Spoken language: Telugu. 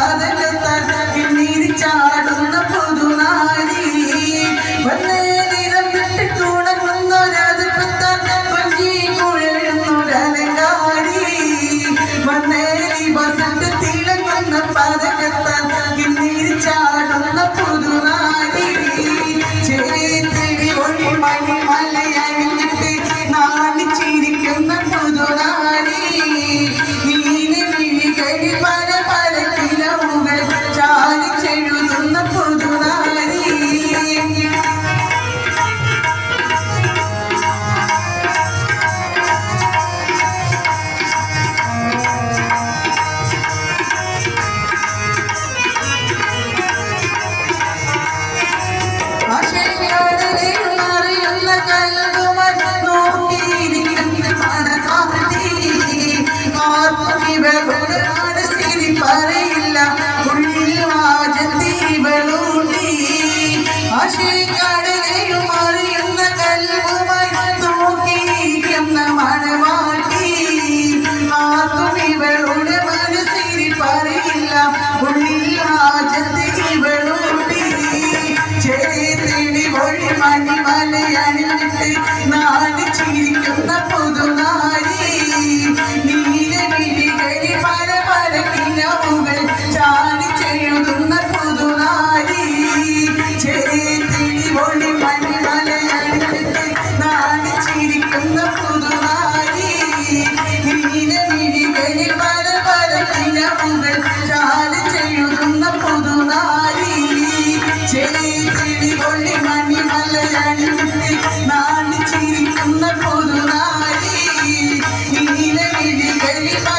കഥകത്താക്കി നീരിച്ചാ నాని చిరికున్న పొదునాయి నీలగిరి గలిపా